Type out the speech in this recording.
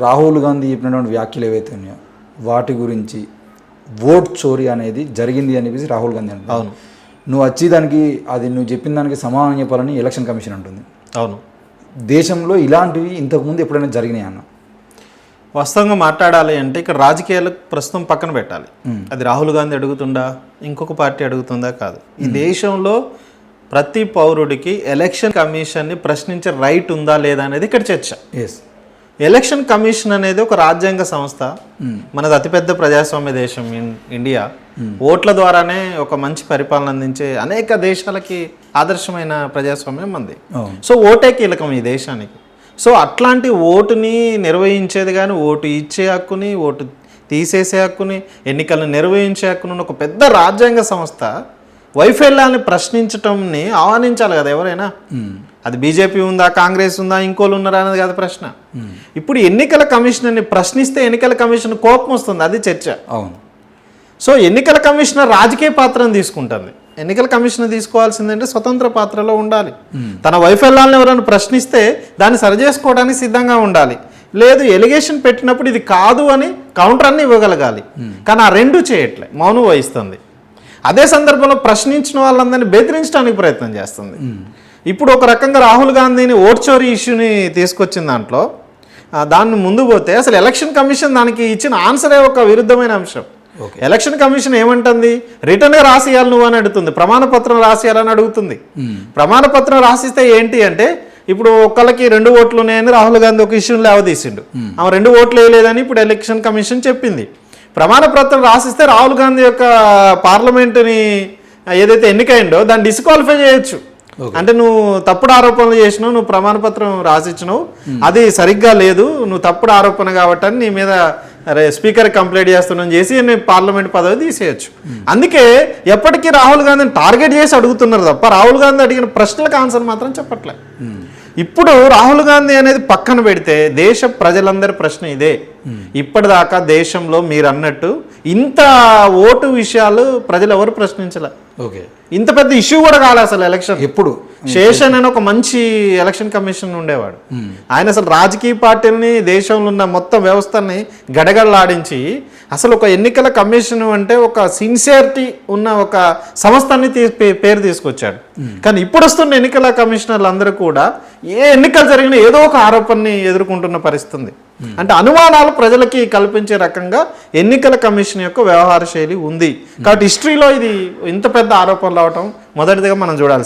రాహుల్ గాంధీ చెప్పినటువంటి వ్యాఖ్యలు ఏవైతే ఉన్నాయో వాటి గురించి ఓట్ చోరీ అనేది జరిగింది అని చెప్పేసి రాహుల్ గాంధీ అంటారు అవును. నువ్వు వచ్చి దానికి అది నువ్వు చెప్పిన దానికి సమాధానం చెప్పాలని ఎలక్షన్ కమిషన్ అంటుంది. అవును. దేశంలో ఇలాంటివి ఇంతకుముందు ఎప్పుడైనా జరిగినాయి అన్న? వాస్తవంగా మాట్లాడాలి అంటే ఇక్కడ రాజకీయాలు ప్రస్తుతం పక్కన పెట్టాలి. అది రాహుల్ గాంధీ అడుగుతుందా? ఇంకొక పార్టీ అడుగుతుందా? కాదు. ఈ దేశంలో ప్రతి పౌరుడికి ఎలక్షన్ కమిషన్ని ప్రశ్నించే రైట్ ఉందా లేదా అనేది ఇక్కడ చర్చ. ఎస్ ఎలక్షన్ కమిషన్ అనేది ఒక రాజ్యాంగ సంస్థ. మనది అతిపెద్ద ప్రజాస్వామ్య దేశం ఇండియా. ఓట్ల ద్వారానే ఒక మంచి పరిపాలన అందించే అనేక దేశాలకి ఆదర్శమైన ప్రజాస్వామ్యం మంది సో ఓటే కీలకం ఈ దేశానికి. సో అట్లాంటి ఓటుని నిర్వహించేది కానీ ఓటు ఇచ్చే హక్కుని ఓటు తీసేసే హక్కుని ఎన్నికలను నిర్వహించే హక్కుని ఒక పెద్ద రాజ్యాంగ సంస్థ వైఫల్యాన్ని ప్రశ్నించటంని ఆహ్వానించాలి కదా ఎవరైనా? అది బీజేపీ ఉందా కాంగ్రెస్ ఉందా ఇంకోళ్ళు ఉన్నారా అనేది కాదు ప్రశ్న. ఇప్పుడు ఎన్నికల కమిషనర్ని ప్రశ్నిస్తే ఎన్నికల కమిషన్ కోపం వస్తుంది అది చర్చ. అవును. సో ఎన్నికల కమిషనర్ రాజకీయ పాత్రను తీసుకుంటుంది. ఎన్నికల కమిషనర్ తీసుకోవాల్సిందంటే స్వతంత్ర పాత్రలో ఉండాలి. తన వైఫల్యాలను ఎవరైనా ప్రశ్నిస్తే దాన్ని సరిచేసుకోవడానికి సిద్ధంగా ఉండాలి. లేదు ఎలిగేషన్ పెట్టినప్పుడు ఇది కాదు అని కౌంటర్ అన్ని ఇవ్వగలగాలి. కానీ ఆ రెండు చేయట్లే మౌనం వహిస్తుంది. అదే సందర్భంలో ప్రశ్నించిన వాళ్ళందరినీ బెదిరించడానికి ప్రయత్నం చేస్తుంది. ఇప్పుడు ఒక రకంగా రాహుల్ గాంధీని ఓట్ చోరీ ఇష్యూని తీసుకొచ్చిన దాంట్లో దాన్ని ముందు పోతే అసలు ఎలక్షన్ కమిషన్ దానికి ఇచ్చిన ఆన్సరే ఒక విరుద్ధమైన అంశం. ఎలక్షన్ కమిషన్ ఏమంటుంది? రిటర్న్గా రాసియాలి నువ్వు అని అడుగుతుంది. ప్రమాణ పత్రం రాసియాలని అడుగుతుంది. ప్రమాణ పత్రం రాసిస్తే ఏంటి అంటే ఇప్పుడు ఒకళ్ళకి రెండు ఓట్లు ఉన్నాయని రాహుల్ గాంధీ ఒక ఇష్యూని లేవదీసిండు. ఆమె రెండు ఓట్లు వేయలేదని ఇప్పుడు ఎలక్షన్ కమిషన్ చెప్పింది. ప్రమాణ పత్రం రాసిస్తే రాహుల్ గాంధీ యొక్క పార్లమెంటుని ఏదైతే ఎన్నికైందో దాన్ని డిస్క్వాలిఫై చేయొచ్చు. అంటే నువ్వు తప్పుడు ఆరోపణలు చేసినావు నువ్వు ప్రమాణ పత్రం రాసిచ్చినావు అది సరిగ్గా లేదు నువ్వు తప్పుడు ఆరోపణ కాబట్టి అని నీ మీద స్పీకర్ కంప్లైంట్ చేస్తున్నాను చేసి నేను పార్లమెంట్ పదవి తీసేయచ్చు. అందుకే ఎప్పటికీ రాహుల్ గాంధీని టార్గెట్ చేసి అడుగుతున్నారు తప్ప రాహుల్ గాంధీ అడిగిన ప్రశ్నలకు ఆన్సర్ మాత్రం చెప్పట్లే. ఇప్పుడు రాహుల్ గాంధీ అనేది పక్కన పెడితే దేశ ప్రజలందరి ప్రశ్న ఇదే. ఇప్పటిదాకా దేశంలో మీరు అన్నట్టు ఇంత ఓటు విషయాలు ప్రజలు ఎవరు ప్రశ్నించలే. ఓకే. ఇంత పెద్ద ఇష్యూ కూడా కాలే అసలు ఎలక్షన్. ఎప్పుడు? శేషన్ అని ఒక మంచి ఎలక్షన్ కమిషన్ ఉండేవాడు. ఆయన అసలు రాజకీయ పార్టీలని దేశంలో ఉన్న మొత్తం వ్యవస్థని గడగడలాడించి అసలు ఒక ఎన్నికల కమిషన్ అంటే ఒక సిన్సియారిటీ ఉన్న ఒక సంస్థని పేరు తీసుకొచ్చాడు. కానీ ఇప్పుడు వస్తున్న ఎన్నికల కమిషనర్లు అందరూ కూడా ఏ ఎన్నికలు జరిగినా ఏదో ఒక ఆరోపణని ఎదుర్కొంటున్న పరిస్థితి ఉంది Hmm. అంటే అనుమానాలు ప్రజలకి కల్పించే రకంగా ఎన్నికల కమిషన్ యొక్క వ్యవహార శైలి ఉంది. కాబట్టి హిస్టరీలో ఇది ఇంత పెద్ద ఆరోపణలు అవటం మొదటిదిగా మనం చూడాల్సింది.